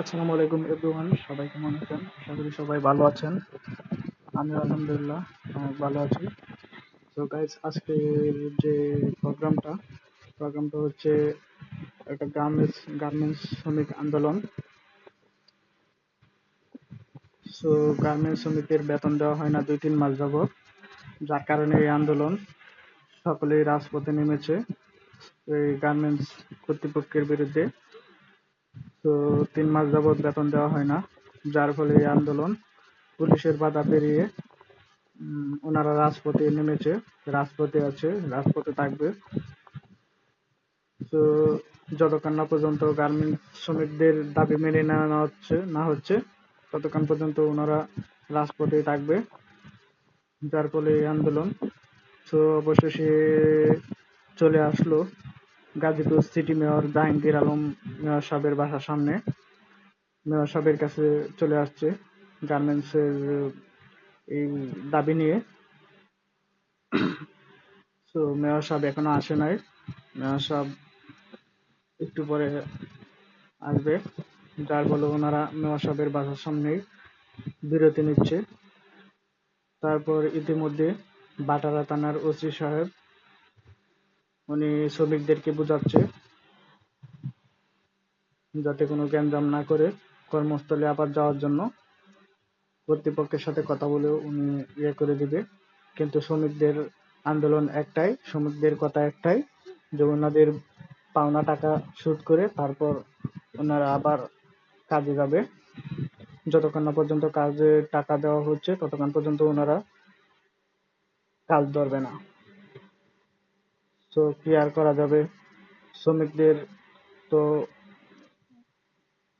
আসসালামু আলাইকুম এভরিওয়ান সবাই কেমন আছেন? আশা করি সবাই ভালো আছেন। আমি আলহামদুলিল্লাহ, অনেক ভালো আছি। তো গাইজ আজকের যে প্রোগ্রামটা প্রোগ্রামটা হচ্ছে একটা গার্মেন্টস গার্মেন্টস শ্রমিক আন্দোলন। সো গার্মেন্টস শ্রমিকের বেতন দেওয়া হয় না দুই তিন মাস যাবৎ। যার কারণে এই আন্দোলন সকলেই রাজপথে নেমেছে এই গার্মেন্টস কর্তৃপক্ষের বিরুদ্ধে। তো তিন মাস যাবৎ বেতন দেওয়া হয় না, যার ফলে এই আন্দোলন পুলিশের বাধা পেরিয়ে ওনারা রাজপথে নেমেছে, রাজপথে আছে, রাজপথে থাকবে। তো যতক্ষণ না পর্যন্ত গার্মেন্টস শ্রমিকদের দাবি মেনে নেওয়া হচ্ছে, না হচ্ছে, ততক্ষণ পর্যন্ত ওনারা রাজপথেই থাকবে, যার ফলে এই আন্দোলন। তো অবশেষে চলে আসলো Gazipur city mayor Jahangir Alam, mayor সাহেবের বাসার সামনে। মেয়র সাহেবের কাছে চলে আসছে গার্মেন্টসের এই দাবি নিয়ে। তো মেয়র সাহেব এখনও আসে নাই। মেয়র সাহেব একটু পরে আসবে। যার ফলে ওনারা মেয়র সাহেবের বাসার সামনেই বিরতি নিচ্ছে। তারপর ইতিমধ্যে বাটারা থানার ওসি সাহেব উনি শ্রমিকদেরকে বোঝাচ্ছে। যাতে কোনো গ্যাঞ্জাম না করে কর্মস্থলে আবার যাওয়ার জন্য কর্তৃপক্ষের সাথে কথা বলে উনি ইয়ে করে দিবে। কিন্তু শ্রমিকদের আন্দোলন একটাই, শ্রমিকদের কথা একটাই, যে ওনাদের পাওনা টাকা শোধ করে তারপর ওনারা আবার কাজে যাবে। যতক্ষণ না পর্যন্ত কাজে টাকা দেওয়া হচ্ছে, ততক্ষণ পর্যন্ত ওনারা কাজ ধরবে না। তো কি আর করা যাবে? শ্রমিকদের তো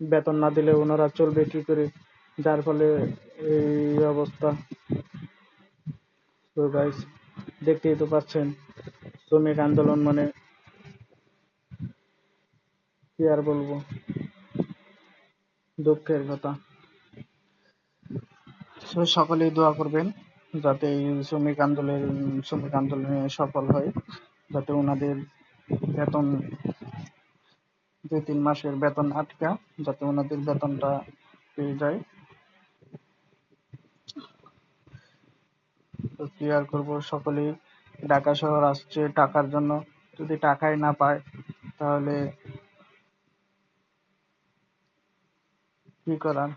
বেতন না দিলে ওনারা চলবে কি করে? যার ফলে এই অবস্থা। তো গাইস দেখতেই তো পাচ্ছেন, শ্রমিক আন্দোলন মানে কি আর বলব? দুঃখের কথা। সকলেই দোয়া করবেন যাতে এই শ্রমিক আন্দোলন শ্রমিক আন্দোলনে সফল হয়। যাতে ওনাদের বেতন দুই তিন মাসের বেতন আটকা, যাতে ওনাদের বেতনটা পেয়ে যায়। তো কি আর করব সকলেই। ঢাকা শহর আসছে টাকার জন্য। যদি টাকাই না পায়, তাহলে কি করার?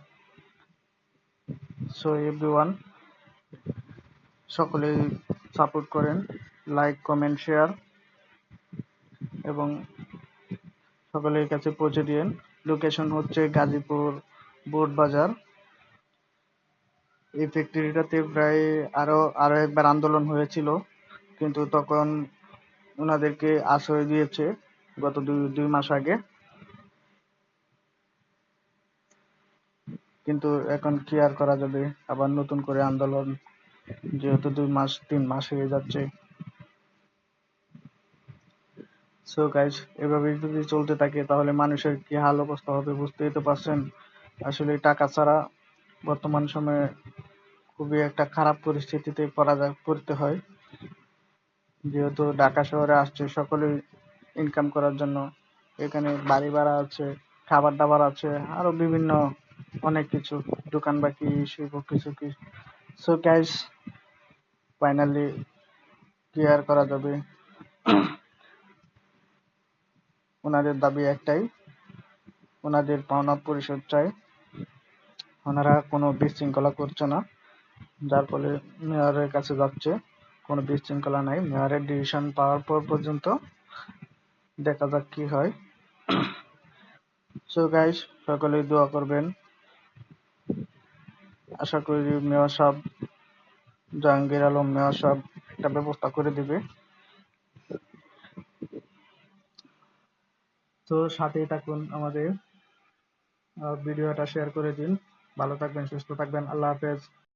সো এভরিওয়ান সকলেই সাপোর্ট করেন। লাইক কমেন্ট শেয়ার এবং সকলের কাছে পৌঁছে দিয়েন। লোকেশন হচ্ছে গাজীপুর বোর্ড বাজার। এই ফ্যাক্টরিটাতে প্রায় আরও আরও একবার আন্দোলন হয়েছিল, কিন্তু তখন ওনাদেরকে আশ্রয় দিয়েছে গত দুই দুই মাস আগে। কিন্তু এখন কি আর করা যাবে? আবার নতুন করে আন্দোলন, যেহেতু দুই মাস, তিন মাস হয়ে যাচ্ছে। সো গাইজ এভাবে যদি চলতে থাকে, তাহলে মানুষের কি হাল অবস্থা হবে বুঝতেই তো পারছেন। আসলে টাকা ছাড়া বর্তমান সময়ে খুবই একটা খারাপ পরিস্থিতিতে পড়া পড়তে হয়। যেহেতু ঢাকা শহরে আসছে সকলেই ইনকাম করার জন্য। এখানে বাড়ি ভাড়া আছে, খাবার দাবার আছে, আরও বিভিন্ন অনেক কিছু, দোকান বাকি শিল্প কিছু কি। সো গাইজ ফাইনালি আর করা যাবে। ওনাদের দাবি একটাই, ওনাদের পাওনা পরিশোধ চাই। ওনারা কোনো বিশৃঙ্খলা করছে না, যার ফলে মেয়রের কাছে যাচ্ছে, কোনো বিশৃঙ্খলা নাই। মেয়রের ডিসিশন পাওয়ার পর পর্যন্ত দেখা যাক কি হয়। সো গাইস সকলেই দোয়া করবেন। আশা করি মেয়র সাহেব, জাহাঙ্গীর আলম মেয়র সাহেব একটা ব্যবস্থা করে দিবে। তো সাথেই থাকুন আমাদের ভিডিওটা শেয়ার করে দিন। ভালো থাকবেন সুস্থ থাকবেন। আল্লাহ হাফেজ।